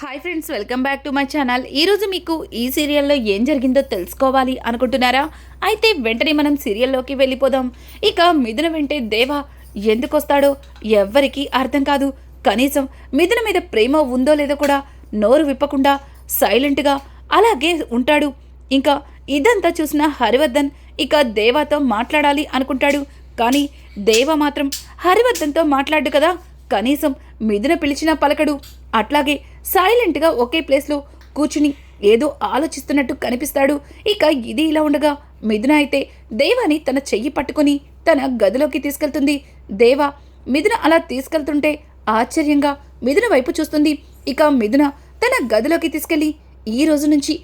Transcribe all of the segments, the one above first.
Hi friends welcome back to my channel ఈరోజు మీకు ఈ సీరియల్లో ఏం జరిగిందో తెలుసుకోవాలి అనుకుంటున్నారా? అయితే వెంటనే మనం సీరియల్లోకి వెళ్ళిపోదాం. ఇక మిథున వెంటే దేవా ఎందుకు వస్తాడో ఎవ్వరికీ అర్థం కాదు. కనీసం మిథున మీద ప్రేమ ఉందో లేదో కూడా నోరు విప్పకుండా సైలెంట్గా అలాగే ఉంటాడు. ఇంకా ఇదంతా చూసిన హరివర్ధన్ ఇక దేవాతో మాట్లాడాలి అనుకుంటాడు. కానీ దేవ మాత్రం హరివర్ధన్తో మాట్లాడు కదా. కనీసం మిథున పిలిచినా పలకడు. అట్లాగే సైలెంట్గా ఒకే ప్లేస్లో కూర్చుని ఏదో ఆలోచిస్తున్నట్టు కనిపిస్తాడు. ఇక ఇది ఇలా ఉండగా మిథున అయితే దేవాని తన చెయ్యి పట్టుకొని తన గదిలోకి తీసుకెళ్తుంది. దేవ మిథున అలా తీసుకెళ్తుంటే ఆశ్చర్యంగా మిథున వైపు చూస్తుంది. ఇక మిథున తన గదిలోకి తీసుకెళ్ళి ఈ రోజు నుంచి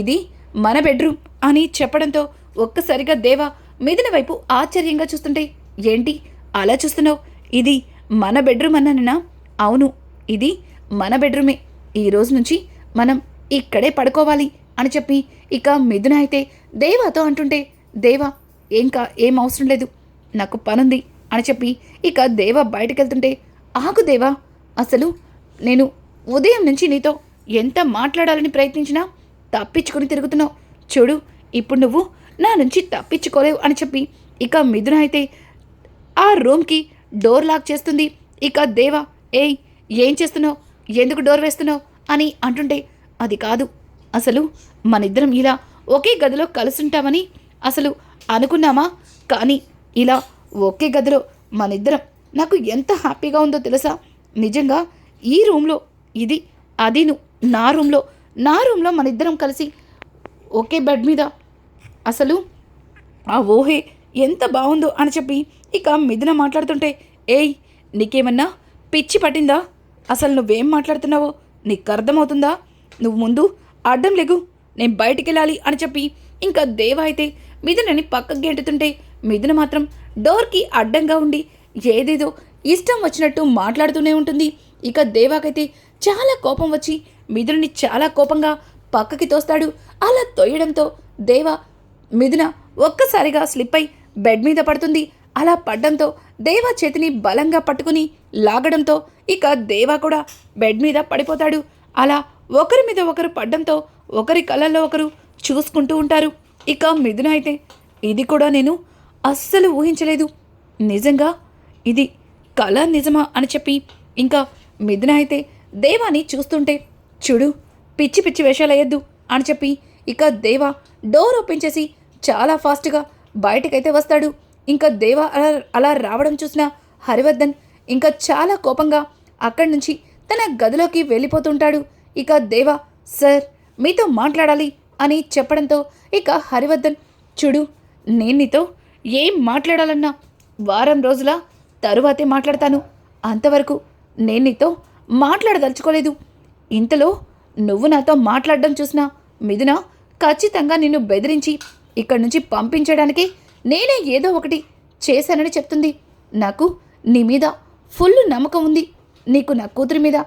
ఇది మన బెడ్రూమ్ అని చెప్పడంతో ఒక్కసారిగా దేవ మిథున వైపు ఆశ్చర్యంగా చూస్తుంటే ఏంటి అలా చూస్తున్నావు? ఇది మన బెడ్రూమ్ అన్నానన్నా? అవును ఇది మన బెడ్రూమే. ఈ రోజు నుంచి మనం ఇక్కడే పడుకోవాలి అని చెప్పి ఇక మిథున అయితే దేవాతో అంటుంటే దేవా ఇంకా ఏం అవసరం లేదు. నాకు పనుంది అని చెప్పి ఇక దేవ బయటకు వెళ్తుంటే ఆగు దేవా అసలు నేను ఉదయం నుంచి నీతో ఎంత మాట్లాడాలని ప్రయత్నించినా తప్పించుకుని తిరుగుతున్నావు. చూడు ఇప్పుడు నువ్వు నా నుంచి తప్పించుకోలేవు అని చెప్పి ఇక మిథున అయితే ఆ రూమ్కి డోర్ లాక్ చేస్తుంది. ఇక దేవా ఏయ్ ఏం చేస్తున్నావు? ఎందుకు డోర్ వేస్తున్నావు? అని అంటుంటే అది కాదు. అసలు మనిద్దరం ఇలా ఒకే గదిలో కలుసుంటామని అసలు అనుకున్నామా? కానీ ఇలా ఒకే గదిలో మనిద్దరం నాకు ఎంత హ్యాపీగా ఉందో తెలుసా? నిజంగా ఈ రూమ్లో ఇది అదిను నా రూమ్లో నా రూమ్లో మనిద్దరం కలిసి ఒకే బెడ్ మీద. అసలు ఆ ఓహే ఎంత బాగుందో అని చెప్పి ఇక మిథున మాట్లాడుతుంటే ఏయ్ నీకేమన్నా పిచ్చి పట్టిందా? అసలు నువ్వేం మాట్లాడుతున్నావో? నీకు అర్థమవుతుందా? నువ్వు ముందు అడ్డం లేగు నేను బయటికి వెళ్ళాలి అని చెప్పి ఇంకా దేవ అయితే మిథునని పక్కకు గెంటుతుంటే మిథున మాత్రం డోర్కి అడ్డంగా ఉండి ఏదేదో ఇష్టం వచ్చినట్టు మాట్లాడుతూనే ఉంటుంది. ఇక దేవాకైతే చాలా కోపం వచ్చి మిథునని చాలా కోపంగా పక్కకి తోస్తాడు. అలా తోయడంతో దేవ మిథున ఒక్కసారిగా స్లిప్ అయి బెడ్ మీద పడుతుంది. అలా పడ్డంతో దేవా చేతిని బలంగా పట్టుకుని లాగడంతో ఇక దేవా కూడా బెడ్ మీద పడిపోతాడు. అలా ఒకరి మీద ఒకరు పడ్డంతో ఒకరి కళ్ళల్లో ఒకరు చూసుకుంటూ ఉంటారు. ఇక మిథున అయితే ఇది కూడా నేను అస్సలు ఊహించలేదు. నిజంగా ఇది కళ నిజమా అని చెప్పి ఇంకా మిథున అయితే దేవాని చూస్తుంటే చూడు పిచ్చి పిచ్చి వేషాలు అయ్యొద్దు అని చెప్పి ఇక దేవా డోర్ ఓపెన్ చేసి చాలా ఫాస్ట్గా బయటకైతే వస్తాడు. ఇంకా దేవా అలా అలా రావడం చూసిన హరివర్ధన్ ఇంకా చాలా కోపంగా అక్కడి నుంచి తన గదిలోకి వెళ్ళిపోతుంటాడు. ఇక దేవా సార్ మీతో మాట్లాడాలి అని చెప్పడంతో ఇక హరివర్ధన్ చూడు నేను నీతో ఏం మాట్లాడాలన్నా వారం రోజుల తరువాతే మాట్లాడతాను. అంతవరకు నేను నీతో మాట్లాడదలుచుకోలేదు. ఇంతలో నువ్వు నాతో మాట్లాడడం చూసినా మిథున ఖచ్చితంగా నిన్ను బెదిరించి ఇక్కడి నుంచి పంపించడానికి నేనే ఏదో ఒకటి చేశానని చెప్తుంది. నాకు నీ మీద ఫుల్ నమ్మకం ఉంది. నీకు నా కూతురి మీద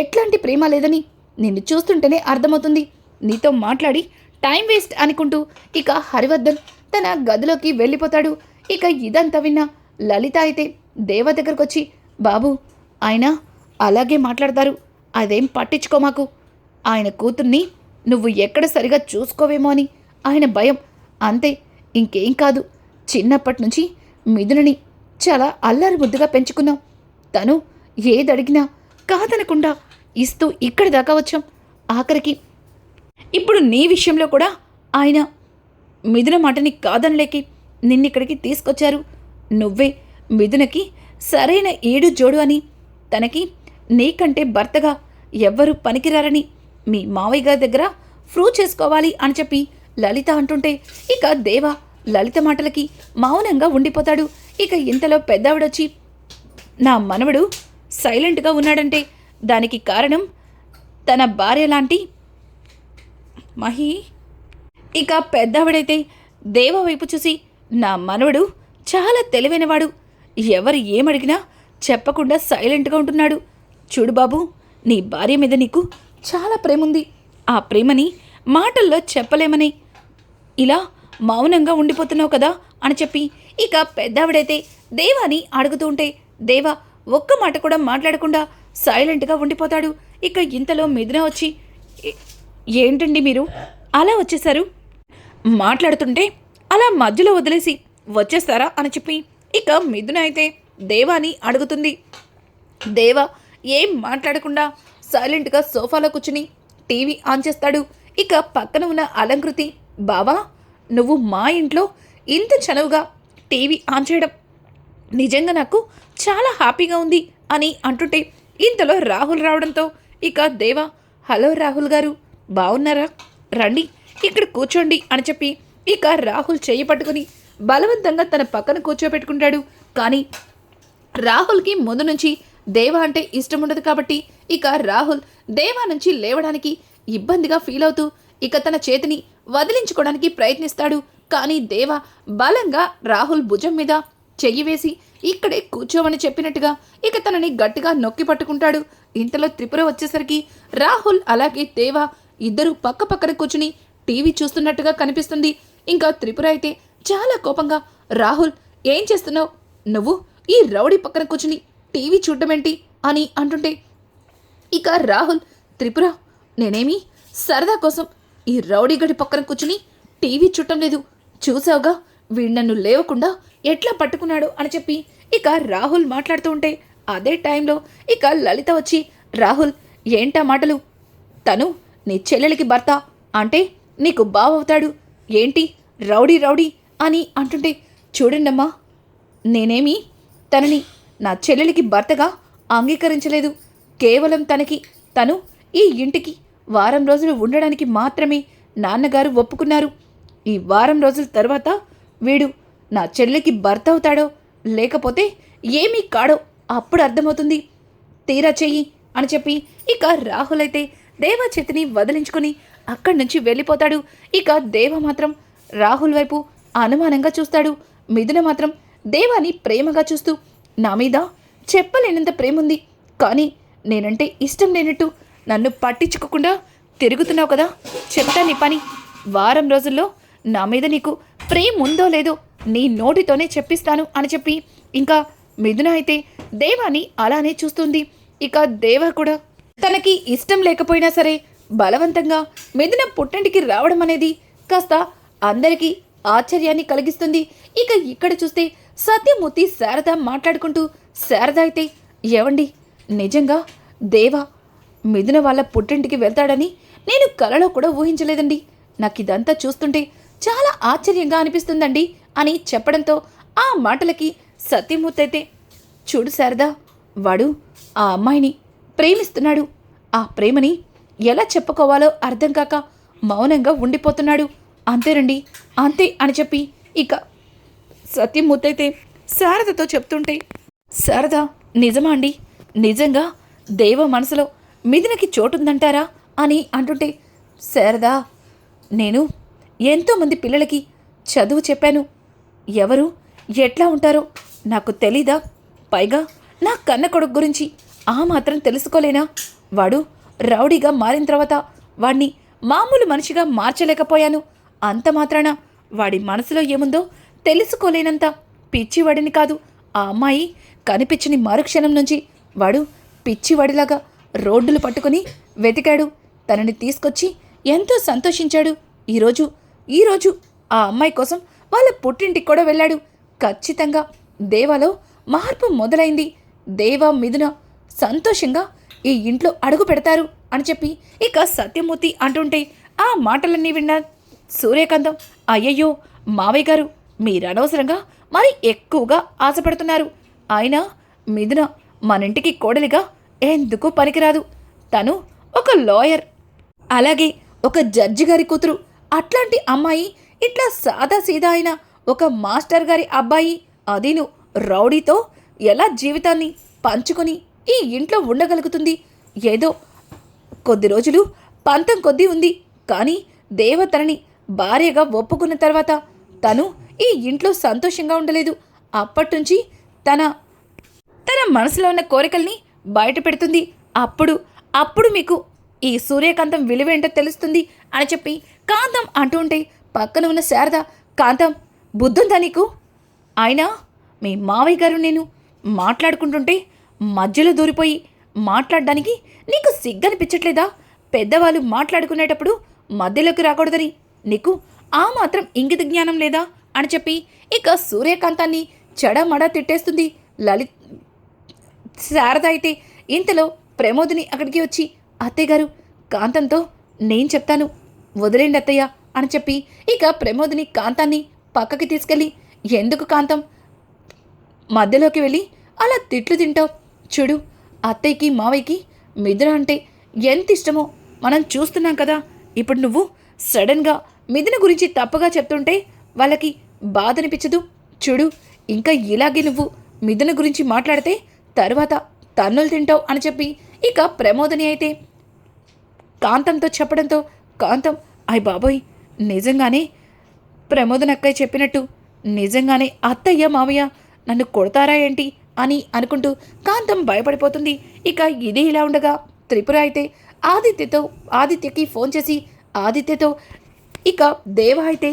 ఎట్లాంటి ప్రేమ లేదని నిన్ను చూస్తుంటేనే అర్థమవుతుంది. నీతో మాట్లాడి టైం వేస్ట్ అనుకుంటూ ఇక హరివర్ధన్ తన గదిలోకి వెళ్ళిపోతాడు. ఇక ఇదంతా విన్నా లలిత అయితే దేవ దగ్గరకు వచ్చి బాబు ఆయన అలాగే మాట్లాడతారు. అదేం పట్టించుకో మాకు. ఆయన కూతుర్ని నువ్వు ఎక్కడ సరిగా చూసుకోవేమో అని ఆయన భయం. అంతే ఇంకేం కాదు. చిన్నప్పటి నుంచి మిథునని చాలా అల్లరి ముద్దుగా పెంచుకున్నాం. తను ఏదడిగినా కాదనకుండా ఇస్తూ ఇక్కడి దాకా వచ్చాం. ఆఖరికి ఇప్పుడు నీ విషయంలో కూడా ఆయన మిథున మాటని కాదనలేకి నిన్నిక్కడికి తీసుకొచ్చారు. నువ్వే మిథునకి సరైన ఏడు జోడు అని తనకి నీకంటే భర్తగా ఎవ్వరూ పనికిరారని మీ మావయ్య గారి దగ్గర ప్రూవ్ చేసుకోవాలి అని చెప్పి లలిత అంటుంటే ఇక దేవ లలిత మాటలకి మౌనంగా ఉండిపోతాడు. ఇక ఇంతలో పెద్దావిడొచ్చి నా మనవడు సైలెంట్గా ఉన్నాడంటే దానికి కారణం తన భార్య లాంటి మహి. ఇక పెద్దవిడైతే దేవ వైపు చూసి నా మనవడు చాలా తెలివైనవాడు. ఎవరు ఏమడిగినా చెప్పకుండా సైలెంట్గా ఉంటున్నాడు. చూడు బాబు నీ భార్య మీద నీకు చాలా ప్రేమ ఉంది ఆ ప్రేమని మాటల్లో చెప్పలేమని. ఇలా మౌనంగా ఉండిపోతున్నావు కదా అని చెప్పి ఇక పెద్దావిడైతే దేవాని అడుగుతూ ఉంటే దేవా ఒక్క మాట కూడా మాట్లాడకుండా సైలెంట్గా ఉండిపోతాడు. ఇక ఇంతలో మిథున వచ్చి ఏంటండి మీరు? అలా వచ్చేసారు మాట్లాడుతుంటే అలా మధ్యలో వదిలేసి వచ్చేస్తారా? అని చెప్పి ఇక మిథున అయితే దేవాని అడుగుతుంది. దేవ ఏం మాట్లాడకుండా సైలెంట్గా సోఫాలో కూర్చుని టీవీ ఆన్ చేస్తాడు. ఇక పక్కన ఉన్న అలంకృతి బావా నువ్వు మా ఇంట్లో ఇంత చనువుగా టీవీ ఆన్ చేయడం నిజంగా నాకు చాలా హ్యాపీగా ఉంది అని అంటుంటే ఇంతలో రాహుల్ రావడంతో ఇక దేవా హలో రాహుల్ గారు బాగున్నారా రండి ఇక్కడ కూర్చోండి అని చెప్పి ఇక రాహుల్ చేయి పట్టుకుని బలవంతంగా తన పక్కన కూర్చోబెట్టుకుంటాడు. కానీ రాహుల్కి ముందు నుంచి దేవా అంటే ఇష్టం ఉండదు కాబట్టి ఇక రాహుల్ దేవా నుంచి లేవడానికి ఇబ్బందిగా ఫీల్ అవుతూ ఇక తన చేతిని వదిలించుకోవడానికి ప్రయత్నిస్తాడు. కానీ దేవా బలంగా రాహుల్ భుజం మీద చెయ్యి వేసి ఇక్కడే కూర్చోమని చెప్పినట్టుగా ఇక తనని గట్టిగా నొక్కి పట్టుకుంటాడు. ఇంతలో త్రిపుర వచ్చేసరికి రాహుల్ అలాగే దేవ ఇద్దరు పక్క పక్కన కూర్చుని టీవీ చూస్తున్నట్టుగా కనిపిస్తుంది. ఇంకా త్రిపుర అయితే చాలా కోపంగా రాహుల్ ఏం చేస్తున్నావు? నువ్వు ఈ రౌడీ పక్కన కూర్చుని టీవీ చూడటమేంటి అని అంటుంటే ఇక రాహుల్ త్రిపుర నేనేమి సరదా కోసం ఈ రౌడీ గడి పక్కన కూర్చుని టీవీ చుట్టం లేదు. చూసావుగా? వీడు నన్ను లేవకుండా ఎట్లా పట్టుకున్నాడు అని చెప్పి ఇక రాహుల్ మాట్లాడుతూ ఉంటే అదే టైంలో ఇక లలిత వచ్చి రాహుల్ ఏంటా మాటలు? తను నీ చెల్లెలికి భర్త అంటే నీకు బావవుతాడు. ఏంటి? రౌడీ రౌడీ అని అంటుంటే చూడండమ్మా నేనేమి తనని నా చెల్లెలికి భర్తగా అంగీకరించలేదు. కేవలం తనకి తను ఈ ఇంటికి వారం రోజులు ఉండడానికి మాత్రమే నాన్నగారు ఒప్పుకున్నారు. ఈ వారం రోజుల తర్వాత వీడు నా చెల్లికి భర్త అవుతాడో లేకపోతే ఏమీ కాడో అప్పుడు అర్థమవుతుంది. తీరా చెయ్యి అని చెప్పి ఇక రాహుల్ అయితే దేవ చేతిని వదిలించుకొని అక్కడి నుంచి వెళ్ళిపోతాడు. ఇక దేవ మాత్రం రాహుల్ వైపు అనుమానంగా చూస్తాడు. మిథున మాత్రం దేవాని ప్రేమగా చూస్తూ నా మీద చెప్పలేనంత ప్రేమ ఉంది కానీ నేనంటే ఇష్టం లేనట్టు నన్ను పట్టించుకోకుండా తిరుగుతున్నావు కదా. చెప్తా నీ పని. వారం రోజుల్లో నా మీద నీకు ప్రేమ ఉందో లేదో నీ నోటితోనే చెప్పిస్తాను అని చెప్పి ఇంకా మిథున అయితే దేవాని అలానే చూస్తుంది. ఇక దేవ కూడా తనకి ఇష్టం లేకపోయినా సరే బలవంతంగా మిథున పుట్టింటికి రావడం అనేది కాస్త అందరికీ ఆశ్చర్యాన్ని కలిగిస్తుంది. ఇక ఇక్కడ చూస్తే సత్యమూర్తి శారద మాట్లాడుకుంటూ శారద అయితే ఏవండి? నిజంగా దేవ మిథున వాళ్ళ పుట్టింటికి వెళ్తాడని నేను కలలో కూడా ఊహించలేదండి. నాకు ఇదంతా చూస్తుంటే చాలా ఆశ్చర్యంగా అనిపిస్తుందండి అని చెప్పడంతో ఆ మాటలకి సత్యమూర్తి అయితే చూడు శారదా వాడు ఆ అమ్మాయిని ప్రేమిస్తున్నాడు. ఆ ప్రేమని ఎలా చెప్పుకోవాలో అర్థం కాక మౌనంగా ఉండిపోతున్నాడు. అంతేనండి అంతే అని చెప్పి ఇక సత్యమూర్తి అయితే శారదతో చెప్తుంటే శారద నిజమా అండి? నిజంగా దేవ మనసులో మిథునకి చోటుందంటారా? అని అంటుంటే శారదా నేను ఎంతోమంది పిల్లలకి చదువు చెప్పాను. ఎవరు? ఎట్లా ఉంటారో నాకు తెలీదా? పైగా నా కన్న కొడుకు గురించి ఆ మాత్రం తెలుసుకోలేనా? వాడు రౌడీగా మారిన తర్వాత వాడిని మామూలు మనిషిగా మార్చలేకపోయాను. అంత మాత్రాన వాడి మనసులో ఏముందో తెలుసుకోలేనంత పిచ్చివాడిని కాదు. ఆ అమ్మాయి కనిపించని మరుక్షణం నుంచి వాడు పిచ్చివాడిలాగా రోడ్డులు పట్టుకుని వెతికాడు. తనని తీసుకొచ్చి ఎంతో సంతోషించాడు. ఈరోజు ఈరోజు ఆ అమ్మాయి కోసం వాళ్ళ పుట్టింటికి కూడా వెళ్ళాడు. ఖచ్చితంగా దేవాలో మార్పు మొదలైంది. దేవా మిథున సంతోషంగా ఈ ఇంట్లో అడుగు పెడతారు అని చెప్పి ఇక సత్యమూర్తి అంటుంటే ఆ మాటలన్నీ విన్న సూర్యకాంతం అయ్యయ్యో మావయ్య గారు మీరు అనవసరంగా మరి ఎక్కువగా ఆశపడుతున్నారు. అయినా మిథున మన ఇంటికి కోడలిగా ఎందుకు పనికిరాదు? తను ఒక లాయర్ అలాగే ఒక జడ్జి గారి కూతురు. అట్లాంటి అమ్మాయి ఇట్లా సాదా సీదా అయిన ఒక మాస్టర్ గారి అబ్బాయి అదీను రౌడీతో ఎలా జీవితాన్ని పంచుకొని ఈ ఇంట్లో ఉండగలుగుతుంది? ఏదో కొద్ది రోజులు పంతం కొద్దీ ఉంది. కానీ దేవ తనని భార్యగా ఒప్పుకున్న తర్వాత తను ఈ ఇంట్లో సంతోషంగా ఉండలేదు. అప్పటినుంచి తన తన మనసులో ఉన్న కోరికల్ని బయట పెడుతుంది అప్పుడు అప్పుడు మీకు ఈ సూర్యకాంతం విలువేంటో తెలుస్తుంది అని చెప్పి కాంతం అంటూ ఉంటే పక్కన ఉన్న శారద కాంతం బుద్ధుందా నీకు? అయినా మీ మావయ్య గారు నేను మాట్లాడుకుంటుంటే మధ్యలో దూరిపోయి మాట్లాడడానికి నీకు సిగ్గనిపించట్లేదా? పెద్దవాళ్ళు మాట్లాడుకునేటప్పుడు మధ్యలోకి రాకూడదని నీకు ఆ మాత్రం ఇంగిత జ్ఞానం లేదా? అని చెప్పి ఇక సూర్యకాంతాన్ని చెడమడా తిట్టేస్తుంది లలిత్. శారద అయితే ఇంతలో ప్రమోదిని అక్కడికి వచ్చి అత్తయ్యగారు కాంతంతో నేను చెప్తాను. వదిలేండి అత్తయ్య అని చెప్పి ఇక ప్రమోదిని కాంతాన్ని పక్కకి తీసుకెళ్ళి ఎందుకు కాంతం? మధ్యలోకి వెళ్ళి అలా తిట్లు తింటావు. చూడు అత్తయ్యకి మావయ్యకి మిథున అంటే ఎంత ఇష్టమో మనం చూస్తున్నాం కదా. ఇప్పుడు నువ్వు సడన్గా మిథున గురించి తప్పుగా చెప్తుంటే వాళ్ళకి బాధ అనిపించదు. చూడు ఇంకా ఇలాగే నువ్వు మిథున గురించి మాట్లాడితే తర్వాత తన్నులు తింటావు అని చెప్పి ఇక ప్రమోదని అయితే కాంతంతో చెప్పడంతో కాంతం అయ్ బాబోయ్ నిజంగానే ప్రమోదన్ అక్కయ్య చెప్పినట్టు నిజంగానే అత్తయ్య మావయ్య నన్ను కొడతారా ఏంటి అని అనుకుంటూ కాంతం భయపడిపోతుంది. ఇక ఇది ఇలా ఉండగా త్రిపుర అయితే ఆదిత్యతో ఆదిత్యకి ఫోన్ చేసి ఆదిత్యతో ఇక దేవ అయితే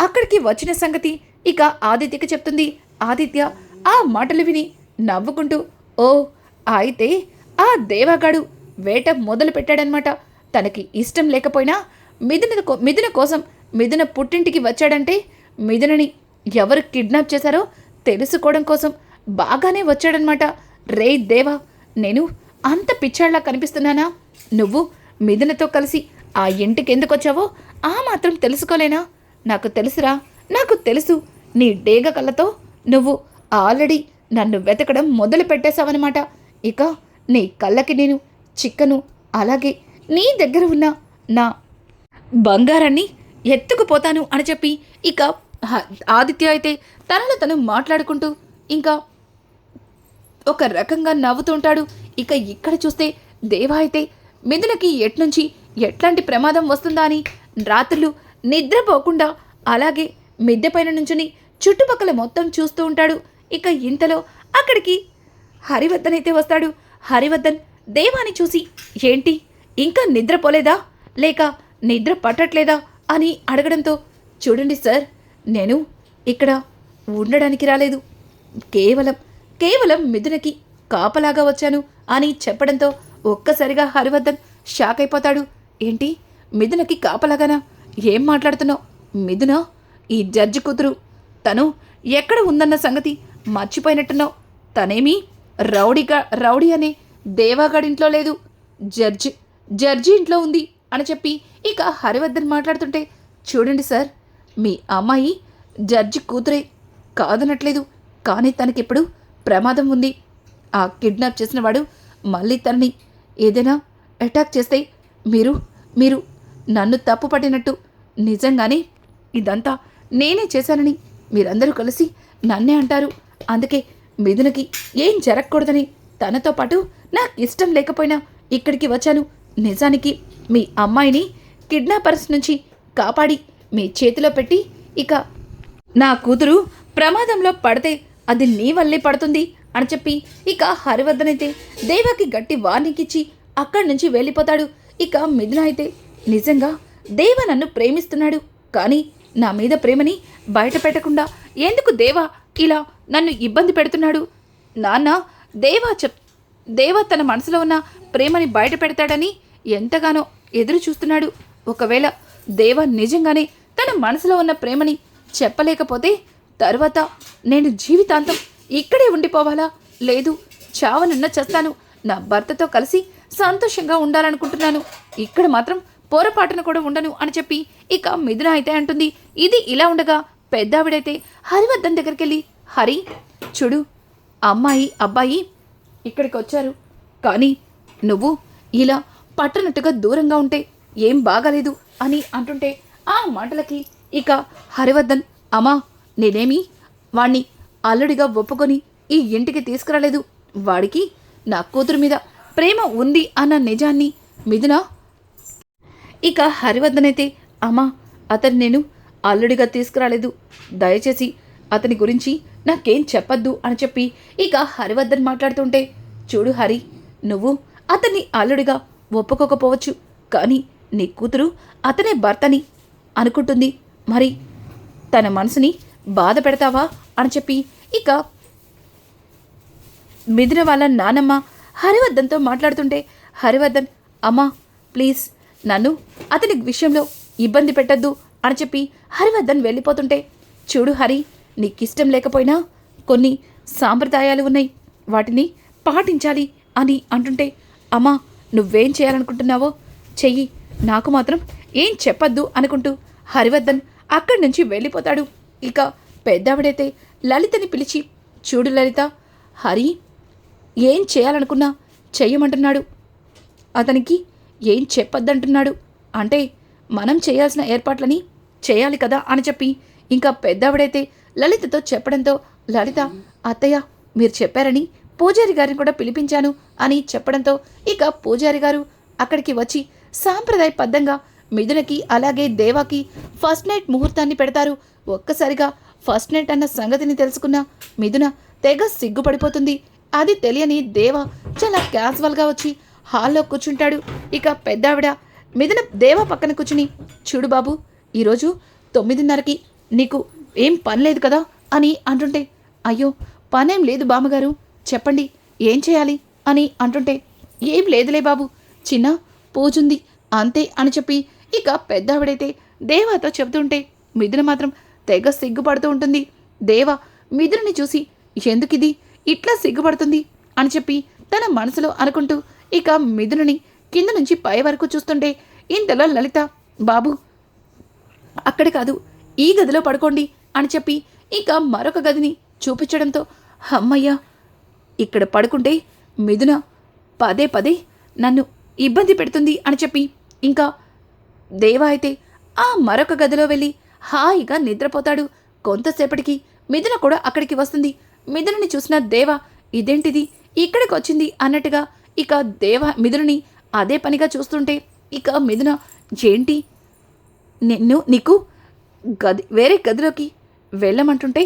అక్కడికి వచ్చిన సంగతి ఇక ఆదిత్యకి చెప్తుంది. ఆదిత్య ఆ మాటలు విని నవ్వుకుంటూ ఓ అయితే ఆ దేవగాడు వేట మొదలు పెట్టాడనమాట తనకి ఇష్టం లేకపోయినా మిథున కో- మిథున కోసం మిథున పుట్టింటికి వచ్చాడంటే మిథునని ఎవరు కిడ్నాప్ చేశారో తెలుసుకోవడం కోసం బాగానే వచ్చాడనమాట రే దేవా నేను అంత పిచ్చాళ్ళ కనిపిస్తున్నానా? నువ్వు మిథునతో కలిసి ఆ ఇంటికి ఎందుకు వచ్చావో ఆ మాత్రం తెలుసుకోలేనా? నాకు తెలుసురా నాకు తెలుసు. నీ డేగ కళ్ళతో నువ్వు ఆల్రెడీ నన్ను వెతకడం మొదలు పెట్టేశావన్నమాట ఇక నీ కళ్ళకి నేను చిక్కను అలాగే నీ దగ్గర ఉన్న నా బంగారాన్ని ఎత్తుకుపోతాను అని చెప్పి ఇక హ- ఆదిత్య అయితే తనలో తను మాట్లాడుకుంటూ ఇంకా ఒక రకంగా నవ్వుతుంటాడు ఇక ఇక్కడ చూస్తే దేవా అయితే మెదులకి ఎట్నుంచి ఎట్లాంటి ప్రమాదం వస్తుందా అని రాత్రులు నిద్రపోకుండా అలాగే మిద్దె పైన నుంచుని చుట్టుపక్కల మొత్తం చూస్తూ ఉంటాడు. ఇక ఇంతలో అక్కడికి హరివర్ధన్ అయితే వస్తాడు. హరివర్ధన్ దేవాని చూసి ఏంటి ఇంకా నిద్రపోలేదా? లేక నిద్ర పట్టట్లేదా? అని అడగడంతో చూడండి సార్ నేను ఇక్కడ ఉండడానికి రాలేదు. కేవలం కేవలం మిథునకి కాపలాగా వచ్చాను అని చెప్పడంతో ఒక్కసారిగా హరివర్ధన్ షాక్ అయిపోతాడు. ఏంటి మిథునకి కాపలాగానా? ఏం మాట్లాడుతున్నావు? మిథున? ఈ జడ్జి కూతురు. తను ఎక్కడ ఉందన్న సంగతి మర్చిపోయినట్టున్నావు. తనేమీ రౌడీగా రౌడీ అనే దేవాగాడింట్లో లేదు. జడ్జి జడ్జి ఇంట్లో ఉంది అని చెప్పి ఇక హరివర్ధన్ మాట్లాడుతుంటే చూడండి సార్ మీ అమ్మాయి జడ్జి కూతురే కాదనట్లేదు. కానీ తనకిప్పుడు ప్రమాదం ఉంది. ఆ కిడ్నాప్ చేసిన వాడు మళ్ళీ తనని ఏదైనా అటాక్ చేస్తే మీరు మీరు నన్ను తప్పు పట్టినట్టు. నిజంగానే ఇదంతా నేనే చేశానని మీరందరూ కలిసి నన్నే అంటారు. అందుకే మిథునకి ఏం జరగకూడదని తనతో పాటు నాకు ఇష్టం లేకపోయినా ఇక్కడికి వచ్చాను. నిజానికి మీ అమ్మాయిని కిడ్నాపర్స్ నుంచి కాపాడి మీ చేతిలో పెట్టి ఇక నా కూతురు ప్రమాదంలో పడితే అది నీ వల్లే పడుతుంది అని చెప్పి ఇక హరివర్ధనైతే దేవాకి గట్టి వార్నింగ్ ఇచ్చి అక్కడి నుంచి వెళ్ళిపోతాడు. ఇక మిథున అయితే నిజంగా దేవ నన్ను ప్రేమిస్తున్నాడు. కానీ నా మీద ప్రేమని బయట పెట్టకుండా ఎందుకు దేవా ఇలా నన్ను ఇబ్బంది పెడుతున్నాడు. నాన్న దేవా చెప్ దేవా తన మనసులో ఉన్న ప్రేమని బయట పెడతాడని ఎంతగానో ఎదురు చూస్తున్నాడు. ఒకవేళ దేవ నిజంగానే తన మనసులో ఉన్న ప్రేమని చెప్పలేకపోతే తర్వాత నేను జీవితాంతం ఇక్కడే ఉండిపోవాలా? లేదు చావనన్న చేస్తాను. నా భర్తతో కలిసి సంతోషంగా ఉండాలనుకుంటున్నాను. ఇక్కడ మాత్రం పొరపాటున కూడా ఉండను అని చెప్పి ఇక మిథున అయితే అంటుంది. ఇది ఇలా ఉండగా పెద్దావిడైతే హరివర్ధన్ దగ్గరికి వెళ్ళి హరి చూడు అమ్మాయి అబ్బాయి ఇక్కడికి వచ్చారు కానీ నువ్వు ఇలా పట్టనట్టుగా దూరంగా ఉంటే ఏం బాగాలేదు అని అంటుంటే ఆ మాటలకి ఇక హరివర్ధన్ అమ్మా నేనేమి వాణ్ణి అల్లుడిగా ఒప్పుకొని ఈ ఇంటికి తీసుకురాలేదు. వాడికి నా కూతురు మీద ప్రేమ ఉంది అన్న నిజాన్ని మిథున ఇక హరివర్ధన్ అయితే అమ్మా అతను నేను అల్లుడిగా తీసుకురాలేదు. దయచేసి అతని గురించి నాకేం చెప్పొద్దు అని చెప్పి ఇక హరివర్ధన్ మాట్లాడుతుంటే చూడు హరి నువ్వు అతన్ని అల్లుడిగా ఒప్పుకోకపోవచ్చు కానీ నీ కూతురు అతనే భర్తని అనుకుంటుంది. మరి తన మనసుని బాధ పెడతావా అని చెప్పి ఇక మిదిన వాళ్ళ నానమ్మ హరివర్ధన్తో మాట్లాడుతుంటే హరివర్ధన్ అమ్మా ప్లీజ్ నన్ను అతని విషయంలో ఇబ్బంది పెట్టద్దు. అని చెప్పి హరివర్ధన్ వెళ్ళిపోతుంటే చూడు హరి నీకిష్టం లేకపోయినా కొన్ని సాంప్రదాయాలు ఉన్నాయి. వాటిని పాటించాలి అని అంటుంటే అమ్మా నువ్వేం చేయాలనుకుంటున్నావో చెయ్యి. నాకు మాత్రం ఏం చెప్పద్దు అనుకుంటూ హరివర్ధన్ అక్కడి నుంచి వెళ్ళిపోతాడు. ఇక పెద్దావిడైతే లలితని పిలిచి చూడు లలిత హరి ఏం చేయాలనుకున్నా చెయ్యమంటున్నాడు. అతనికి ఏం చెప్పొద్దంటున్నాడు. అంటే మనం చేయాల్సిన ఏర్పాట్లని చేయాలి కదా అని చెప్పి ఇంకా పెద్దవిడైతే లలితతో చెప్పడంతో లలిత అత్తయ్య మీరు చెప్పారని పూజారి గారిని కూడా పిలిపించాను అని చెప్పడంతో ఇక పూజారి గారు అక్కడికి వచ్చి సాంప్రదాయబద్ధంగా మిథునకి అలాగే దేవాకి ఫస్ట్ నైట్ ముహూర్తాన్ని పెడతారు. ఒక్కసారిగా ఫస్ట్ నైట్ అన్న సంగతిని తెలుసుకున్న మిథున తెగ సిగ్గుపడిపోతుంది. అది తెలియని దేవ చాలా క్యాజువల్గా వచ్చి హాల్లో కూర్చుంటాడు. ఇక పెద్దావిడ మిథున దేవ పక్కన కూర్చుని చూడు బాబు ఈరోజు తొమ్మిదిన్నరకి నీకు ఏం పని లేదు కదా అని అంటుంటే అయ్యో పనేం లేదు బామ్మగారు చెప్పండి ఏం చేయాలి అని అంటుంటే ఏం లేదులే బాబు చిన్న పూజుంది అంతే అని చెప్పి ఇక పెద్దావిడైతే దేవాతో చెబుతుంటే మిథున మాత్రం తెగ సిగ్గుపడుతూ ఉంటుంది. దేవ మిథుని చూసి ఎందుకిది ఇట్లా సిగ్గుపడుతుంది అని చెప్పి తన మనసులో అనుకుంటూ ఇక మిథునని కింద నుంచి పై వరకు చూస్తుంటే ఇంతలో లలిత బాబు అక్కడ కాదు ఈ గదిలో పడుకోండి అని చెప్పి ఇక మరొక గదిని చూపించడంతో అమ్మయ్య ఇక్కడ పడుకుంటే మిథున పదే పదే నన్ను ఇబ్బంది పెడుతుంది అని చెప్పి ఇంకా దేవా అయితే ఆ మరొక గదిలో వెళ్ళి హాయిగా నిద్రపోతాడు. కొంతసేపటికి మిథున కూడా అక్కడికి వస్తుంది. మిథునని చూసిన దేవ ఇదేంటిది? ఇక్కడికి వచ్చింది అన్నట్టుగా ఇక దేవ మిథునని అదే పనిగా చూస్తుంటే ఇక మిథున ఏంటి? నిన్ను నీకు గది వేరే గదిలోకి వెళ్ళమంటుంటే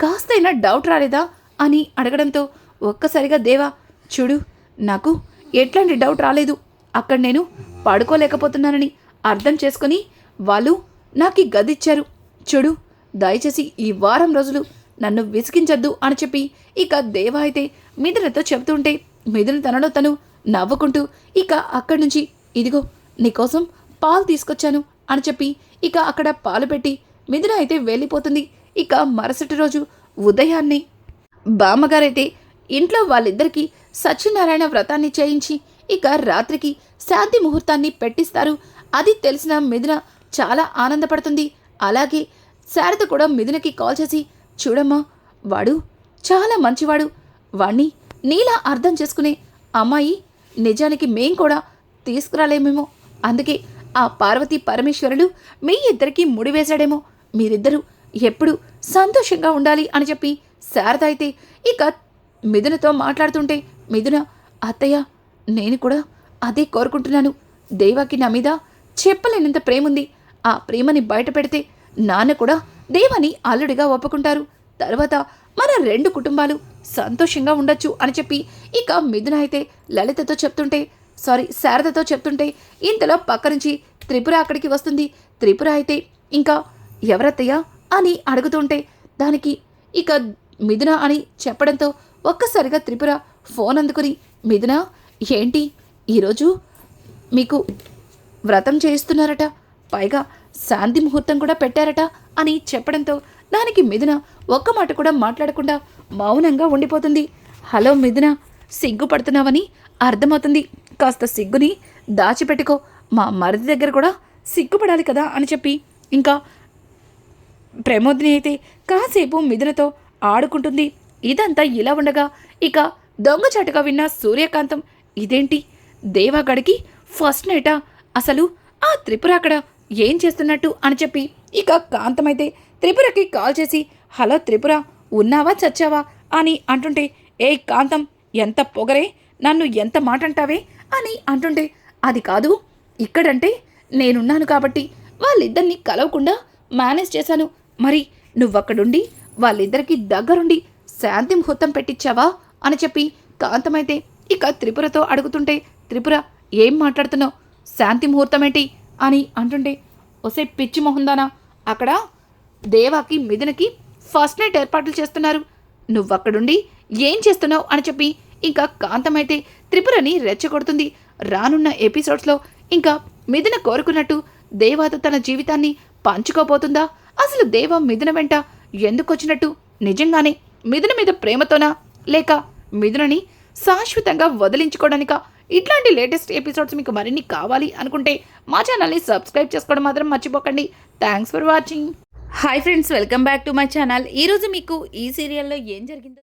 కాస్తైనా డౌట్ రాలేదా అని అడగడంతో ఒక్కసారిగా దేవా చూడు నాకు ఎట్లాంటి డౌట్ రాలేదు. అక్కడ నేను పడుకోలేకపోతున్నానని అర్థం చేసుకొని వాళ్ళు నాకు ఈ గది ఇచ్చారు. చూడు దయచేసి ఈ వారం రోజులు నన్ను విసిగించద్దు అని చెప్పి ఇక దేవా అయితే మిథునతో చెబుతుంటే మిథున తనలో తను నవ్వుకుంటూ ఇక అక్కడి నుంచి ఇదిగో నీకోసం పాలు తీసుకొచ్చాను. అని చెప్పి ఇక అక్కడ పాలు పెట్టి మిథున అయితే వెళ్ళిపోతుంది. ఇక మరుసటి రోజు ఉదయాన్నే బామ్మగారైతే ఇంట్లో వాళ్ళిద్దరికీ సత్యనారాయణ వ్రతాన్ని చేయించి ఇక రాత్రికి శాంతి ముహూర్తాన్ని పెట్టిస్తారు. అది తెలిసిన మిథున చాలా ఆనందపడుతుంది. అలాగే శారద కూడా మిథునకి కాల్ చేసి చూడమ్మా వాడు చాలా మంచివాడు. వాణ్ణి నీలా అర్థం చేసుకునే అమ్మాయి నిజానికి మేం కూడా తీసుకురాలేమేమో. అందుకే ఆ పార్వతీ పరమేశ్వరుడు మీ ఇద్దరికీ ముడివేశాడేమో మీరిద్దరూ ఎప్పుడు సంతోషంగా ఉండాలి అని చెప్పి శారద అయితే ఇక మిథునతో మాట్లాడుతుంటే మిథున అత్తయ్య నేను కూడా అదే కోరుకుంటున్నాను. దేవాకి నా మీద చెప్పలేనంత ప్రేముంది. ఆ ప్రేమని బయట పెడితే నాన్న కూడా దేవాని అల్లుడిగా ఒప్పుకుంటారు. తర్వాత మన రెండు కుటుంబాలు సంతోషంగా ఉండొచ్చు అని చెప్పి ఇక మిథున అయితే లలితతో చెప్తుంటే సారీ శారదతో చెప్తుంటే ఇంతలో పక్క నుంచి త్రిపుర అక్కడికి వస్తుంది. త్రిపుర అయితే ఇంకా ఎవరత్తయ్యా అని అడుగుతుంటే దానికి ఇక మిథున అని చెప్పడంతో ఒక్కసారిగా త్రిపుర ఫోన్ అందుకుని మిథున ఏంటి? ఈరోజు మీకు వ్రతం చేయిస్తున్నారట పైగా శాంతి ముహూర్తం కూడా పెట్టారట అని చెప్పడంతో దానికి మిథున ఒక్క మాట కూడా మాట్లాడకుండా మౌనంగా ఉండిపోతుంది. హలో మిథున సిగ్గుపడుతున్నావని అర్థమవుతుంది. కాస్త సిగ్గుని దాచిపెట్టుకో. మా మరిది దగ్గర కూడా సిగ్గుపడాలి కదా అని చెప్పి. ఇంకా ప్రమోదిని అయితే కాసేపు మిథునతో ఆడుకుంటుంది. ఇదంతా ఇలా ఉండగా ఇక దొంగచాటుగా విన్న సూర్యకాంతం ఇదేంటి? దేవాగడికి ఫస్ట్ నైటా? అసలు ఆ త్రిపుర అక్కడ ఏం చేస్తున్నట్టు? అని చెప్పి ఇక కాంతమైతే త్రిపురకి కాల్ చేసి హలో త్రిపుర ఉన్నావా చచ్చావా? అని అంటుంటే ఏ కాంతం ఎంత పొగరే? నన్ను ఎంత మాట అంటావే అని అంటుంటే అది కాదు. ఇక్కడంటే నేనున్నాను కాబట్టి వాళ్ళిద్దరిని కలవకుండా మేనేజ్ చేశాను. మరి నువ్వక్కడుండి వాళ్ళిద్దరికి దగ్గరుండి శాంతి ముహూర్తం పెట్టించావా అని చెప్పి కాంతమైతే ఇక త్రిపురతో అడుగుతుంటే త్రిపుర ఏం మాట్లాడుతున్నావు? శాంతి ముహూర్తం ఏంటి అని అంటుంటే ఒసే పిచ్చి మొహందానా? అక్కడ దేవాకి మిథునకి ఫస్ట్ నైట్ ఏర్పాట్లు చేస్తున్నారు. నువ్వక్కడుండి ఏం చేస్తున్నావు? అని చెప్పి ఇంకా కాంతమైతే త్రిపురని రెచ్చగొడుతుంది. రానున్న ఎపిసోడ్స్లో ఇంకా మిథున కోరుకున్నట్టు దేవాత తన జీవితాన్ని పంచుకోబోతుందా? అసలు దేవ మిథున వెంట ఎందుకొచ్చినట్టు? నిజంగానే మిథున మీద ప్రేమతోనా? లేక మిథునని శాశ్వతంగా వదిలించుకోవడానికా? ఇట్లాంటి లేటెస్ట్ ఎపిసోడ్స్ మీకు మరిన్ని కావాలి అనుకుంటే మా ఛానల్ని సబ్స్క్రైబ్ చేసుకోవడం మాత్రం మర్చిపోకండి. Thanks for watching. Hi friends welcome back to my channel ఈరోజు మీకు ఈ సీరియల్లో ఏం జరిగిందో